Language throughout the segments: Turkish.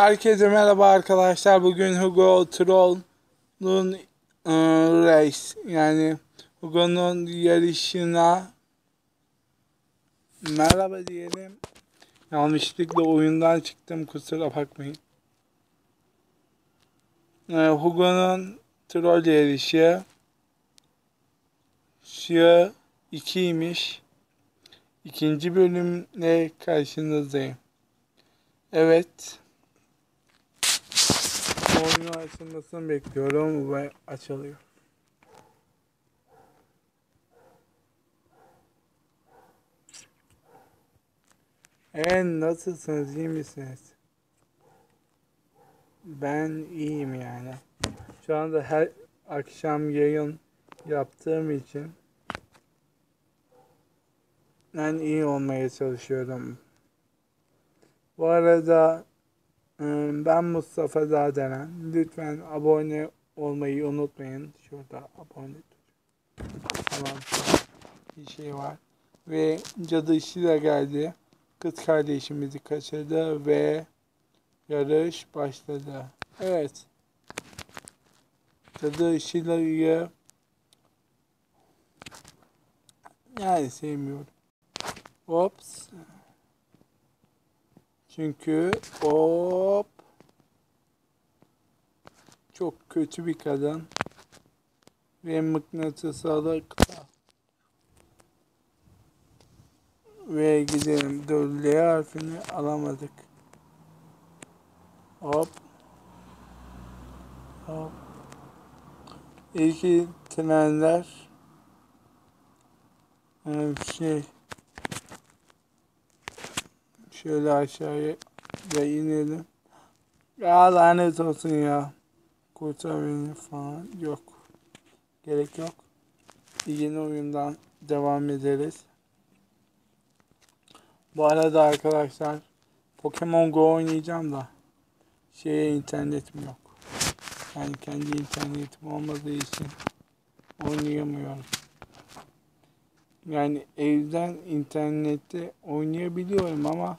Herkese merhaba arkadaşlar. Bugün Hugo Troll'un e, race yani Hugo'nun yarışına merhaba diyelim. Yanlışlıkla oyundan çıktım kusura bakmayın. E, Hugo'nun troll yarışı şu ikiymiş. İkinci bölümle karşınızdayım. Evet. Oyunun açılmasını bekliyorum ve açılıyor. Evet nasılsınız iyi misiniz? Ben iyiyim yani. Şu anda her akşam yayın yaptığım için ben iyi olmaya çalışıyorum. Bu arada ben Mustafa Zadelen. Lütfen abone olmayı unutmayın. Şurada abone tamam bir şey var. Ve cadı işi de geldi. Kız kardeşimizi kaçırdı ve yarış başladı. Evet. Cadı işiyle yani sevmiyorum. Ops. Çünkü hop. Çok kötü bir kadın. Ve mıknatıslıkta ve gidelim. Dur L harfini alamadık. Hop. Hop. İlki trenler yani şey Şöyle aşağıya da inelim. Ya lanet olsun ya. Kurtar beni falan. Yok. Gerek yok. Yeni oyundan devam ederiz. Bu arada arkadaşlar Pokemon Go oynayacağım da şeye internetim yok. Yani kendi internetim olmadığı için oynayamıyorum. Yani evden internette oynayabiliyorum ama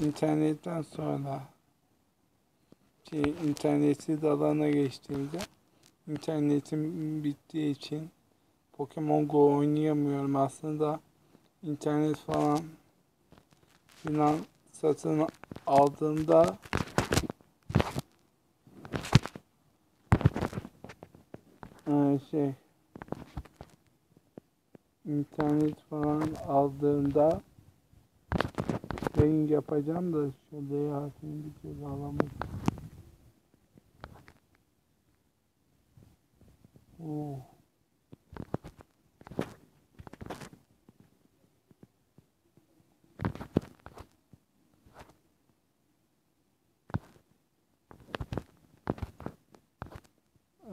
internetten sonra şey, internetsiz alana geçtiğimde internetim bittiği için Pokemon Go oynayamıyorum. Aslında internet falan filan satın aldığımda şey internet falan aldığımda yayın yapacağım da D harfini bir kez alamadım. Oh.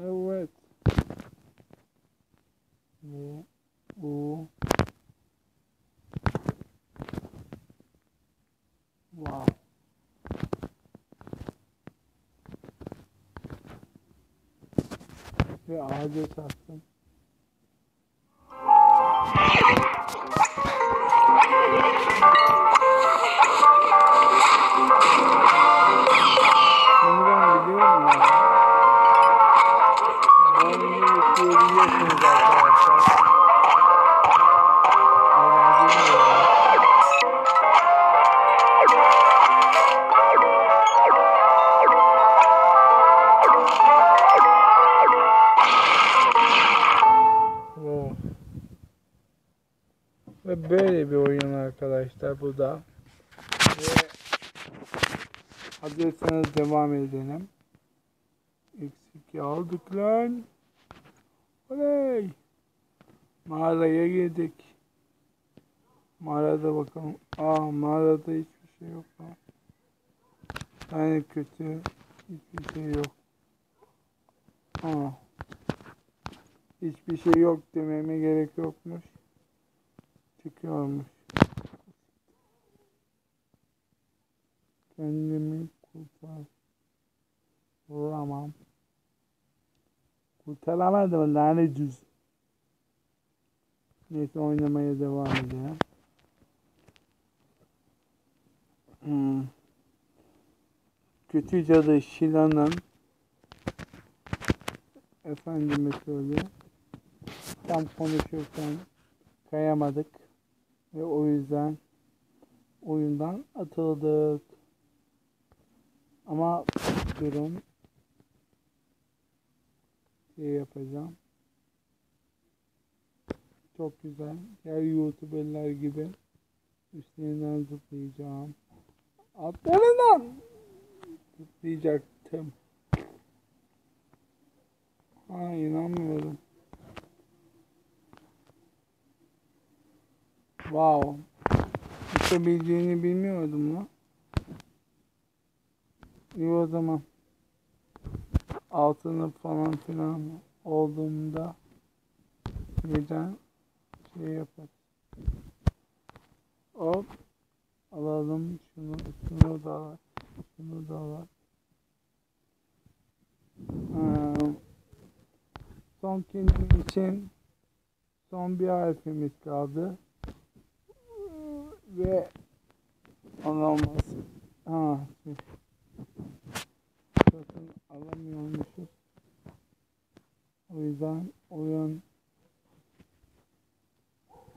Evet. Bu, bu. Wow. Ve ağaca arkadaşlar bu da. Ve hazırsanız devam edelim. Eksik aldık lan. Oley. Mağaraya girdik. Mağarada bakalım. Aa mağarada hiçbir şey yok lan. Yani kötü. Hiçbir şey yok. Aa. Hiçbir şey yok dememe gerek yokmuş. Çıkıyormuş. Kendimi kurtar. Vuramam. Kurtaramadım lanet cüz. Neyse oynamaya devam edelim. Hmm. kötü cadı Şila'nın efendime söyle tam konuşurken kayamadık ve o yüzden oyundan atıldık. Ama durun şey yapacağım. Çok güzel. Diğer youtuberler gibi üstlerinden zıplayacağım. Atlayın lan! Zıplayacaktım. Ha inanmıyorum. Wow. Uçabileceğini bilmiyordum lan. İyi o zaman. Altını falan filan olduğunda birden şey yapar. Hop. Alalım şunu, şunu da al. Şunu da al. Ee, son kelime için son bir harfimiz kaldı. Ve alamaz. Ha, Yüzden oyun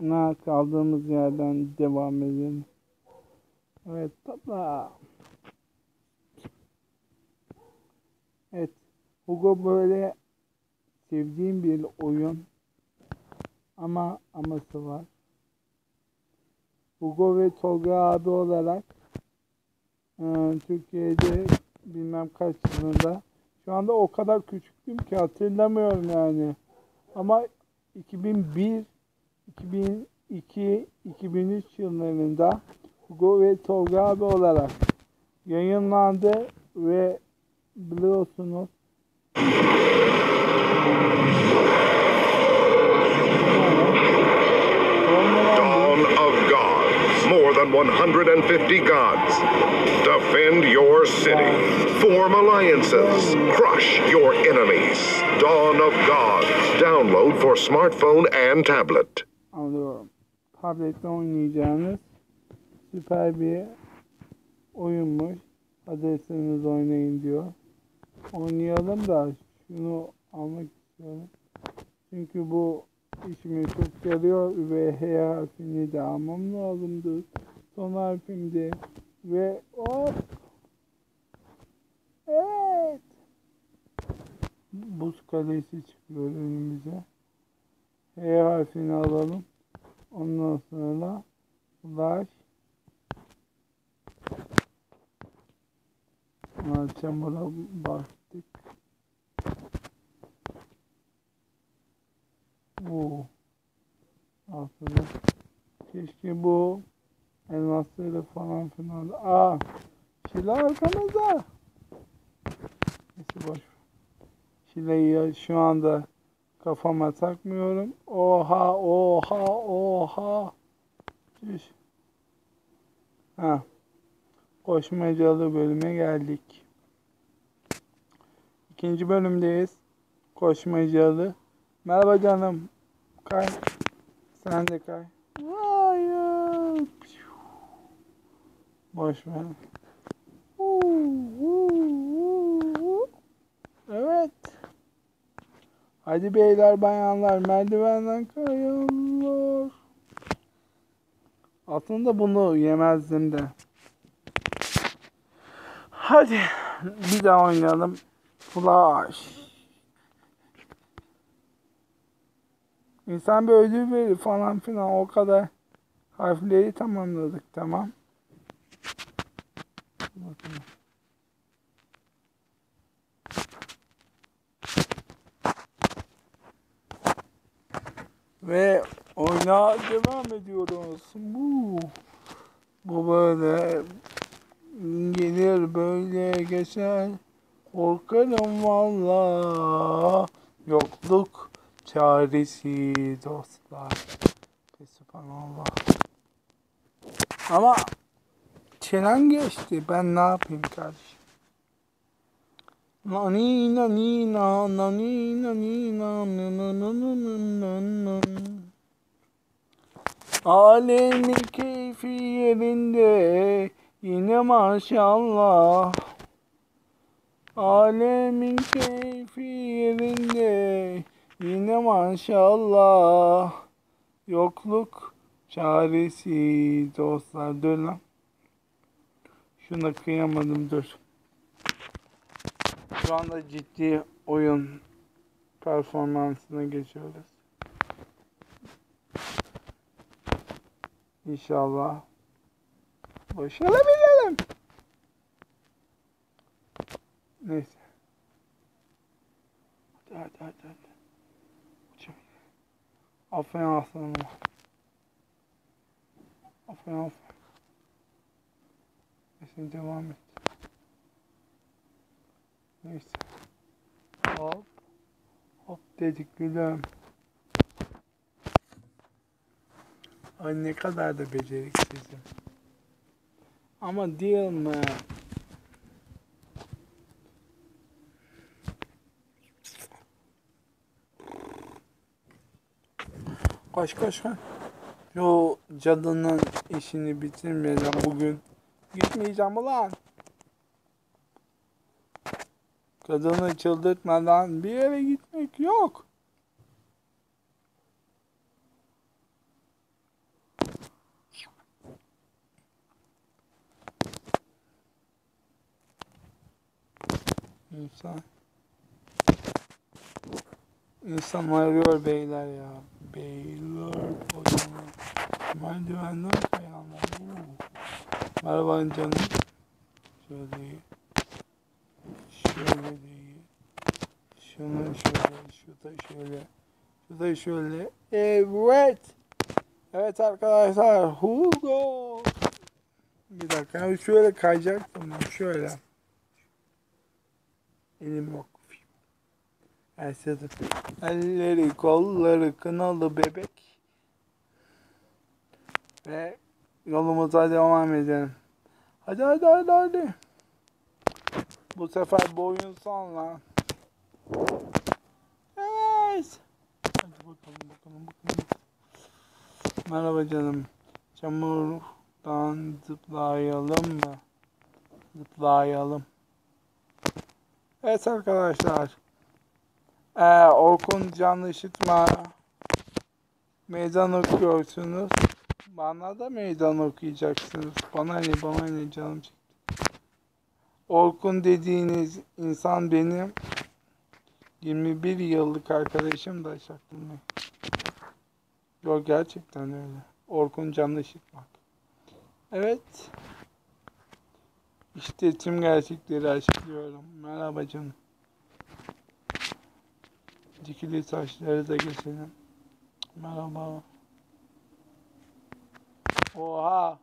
na kaldığımız yerden devam edelim. Evet topla. Evet. Hugo böyle sevdiğim bir oyun. Ama aması var. Hugo ve Tolga abi olarak e, Türkiye'de bilmem kaç yılında şu anda o kadar küçüktüm ki hatırlamıyorum yani. Ama 2001 2002 2003 yıllarında Hugo ve Tolga abi olarak yayınlandı ve biliyorsunuz than 150 gods. Defend your city. Form alliances. Crush your enemies. Dawn of gods. Download for smartphone and tablet. alıyorum. Tablette oynayacağınız süper bir oyunmuş. Adresiniz oynayın diyor. Oynayalım da şunu almak istiyorum. Çünkü bu işimi çok yarıyor ve H harfini de almam lazımdı. Son harfimdi. Ve hop. Evet. Buz kalesi çıkıyor önümüze. H harfini alalım. Ondan sonra Ha, çamura baktık. Oo. Aslında keşke bu elmasları falan filan. Aa, Şila arkamızda. Neyse boş. Şila'yı şu anda kafama takmıyorum. Oha, oha, oha. Düş. Ha. Koşmacalı bölüme geldik. İkinci bölümdeyiz. Koşmacalı. Merhaba canım. Kay. Sen de kay. Hayır. Boş ver. Evet. Hadi beyler bayanlar merdivenden kayıyorlar. Aslında bunu yemezdim de. Hadi bir daha oynayalım. Flash. İnsan bir ödül verir falan filan o kadar harfleri tamamladık tamam. Ve oyuna devam ediyoruz. Bu, bu böyle gelir böyle geçer. Korkarım valla. Yokluk çaresi dostlar. Subhanallah. Ama çelen geçti. Ben ne yapayım kardeşim? Nani nani na nani nani na nı nı nı nı nı nı nı. Alemin keyfi yerinde yine maşallah. Alemin keyfi yerinde. Yine maşallah. Yokluk çaresi dostlar. Lan. Şuna kıyamadım dur. Şu anda ciddi oyun performansına geçiyoruz. İnşallah başarabilelim. Neyse. Hadi hadi hadi hadi. Aferin aslanım. Aferin aferin. Neyse devam et. Neyse. Hop. Hop dedik gülüm. Ay ne kadar da beceriksizim. Ama değil mi? Koş koş koş. Yo cadının işini bitirmeden bugün gitmeyeceğim ulan. Kadını çıldırtmadan bir yere gitmek yok. İnsan İnsan arıyor beyler ya. Beyler odamı. Merdivenden kayanlar. Oo. Merhaba canım. Şöyle değil. Şöyle değil. Şunu şöyle. Şu şöyle. Şu şöyle. Evet. Evet arkadaşlar. Hugo. Bir dakika. Şöyle kayacaktım. Şöyle. Elim yok. Ersedim. Elleri kolları kınalı bebek. Ve yolumuza devam edelim. Hadi hadi hadi hadi. Bu sefer boyun son lan. Evet. Hadi bakalım bakalım bakalım. Merhaba canım. Çamurdan zıplayalım mı? Zıplayalım. Evet arkadaşlar. Ee, Orkun canlı işitme meydan okuyorsunuz. Bana da meydan okuyacaksınız. Bana ne bana ne canım çekti. Orkun dediğiniz insan benim 21 yıllık arkadaşım da şaklım Yok gerçekten öyle. Orkun canlı işitmek. Evet. İşte tüm gerçekleri açıklıyorum. Merhaba canım. Dikili saçları da geçelim. Merhaba. Oha.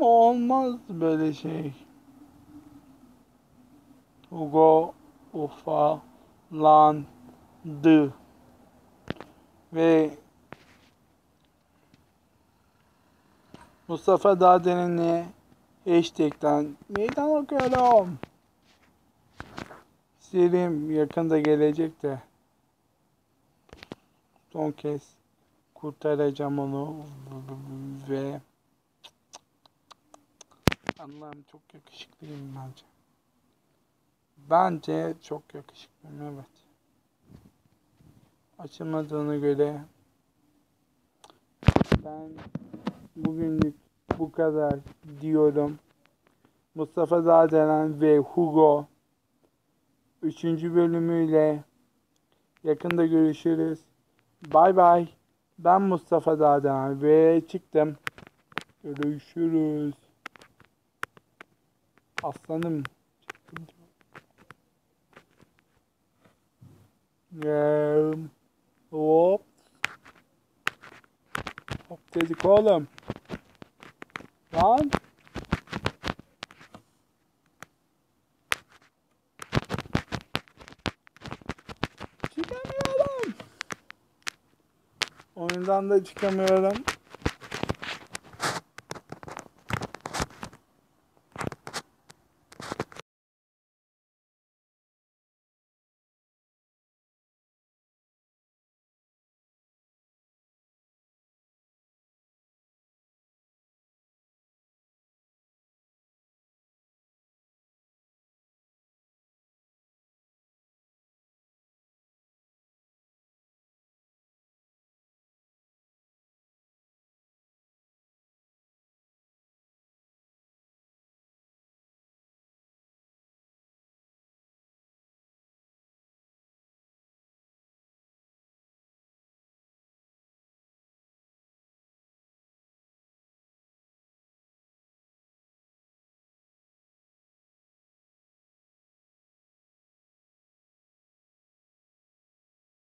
Olmaz böyle şey. Hugo ufalandı. Ve Mustafa Dağden'in hashtag'ten meydan okuyorum. Selim yakında gelecek de son kez kurtaracağım onu ve Allah'ım çok yakışıklıyım bence. Bence çok yakışıklıyım evet. Açılmadığına göre ben bugünlük bu kadar diyorum. Mustafa Zadelen ve Hugo 3. bölümüyle yakında görüşürüz. Bay bay. Ben Mustafa Dağdan ve çıktım. Görüşürüz. Aslanım. Çıktım. Hop. Hop dedik oğlum. Lan. Çıkamıyorum. Oyundan da çıkamıyorum.